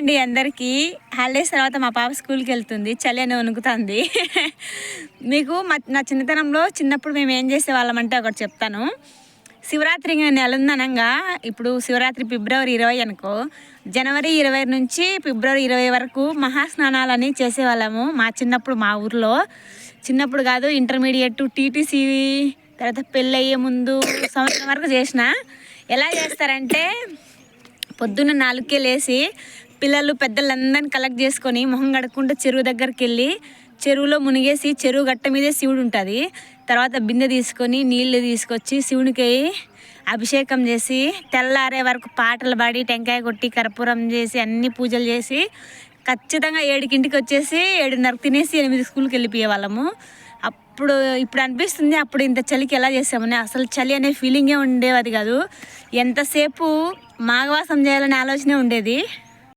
అండి అందరికీ. హాలిడేస్ తర్వాత మా పాప స్కూల్కి వెళ్తుంది. చలి అని వణుకుతుంది. మీకు మా నా చిన్నతనంలో చిన్నప్పుడు మేము ఏం చేసేవాళ్ళమంటే ఒకటి చెప్తాను. శివరాత్రి నెల ఉందనంగా ఇప్పుడు శివరాత్రి ఫిబ్రవరి ఇరవై అనుకో. జనవరి ఇరవై నుంచి ఫిబ్రవరి ఇరవై వరకు మహాస్నానాలని చేసేవాళ్ళము మా చిన్నప్పుడు మా ఊర్లో. చిన్నప్పుడు కాదు ఇంటర్మీడియట్ టీటీసీ తర్వాత పెళ్ళయ్యే ముందు సంవత్సరం వరకు చేసిన. ఎలా చేస్తారంటే పొద్దున్న నాలుగుకే లేచి పిల్లలు పెద్దలందరిని కలెక్ట్ చేసుకొని మొహం కడుక్కుంటూ చెరువు దగ్గరికి వెళ్ళి చెరువులో మునిగేసి చెరువు గట్ట మీదే శివుడు ఉంటుంది. తర్వాత బిందె తీసుకొని నీళ్ళు తీసుకొచ్చి శివునికి అభిషేకం చేసి తెల్లారే వరకు పాటలు పాడి టెంకాయ కొట్టి కర్పూరం చేసి అన్ని పూజలు చేసి ఖచ్చితంగా ఏడుకింటికి వచ్చేసి ఏడున్నరకు తినేసి ఎనిమిది స్కూల్కి వెళ్ళిపోయే వాళ్ళము. అప్పుడు ఇప్పుడు అనిపిస్తుంది అప్పుడు ఇంత చలికి ఎలా చేసామని. అసలు చలి అనే ఫీలింగే ఉండేది కాదు. ఎంతసేపు మాఘవాసం చేయాలనే ఆలోచనే ఉండేది.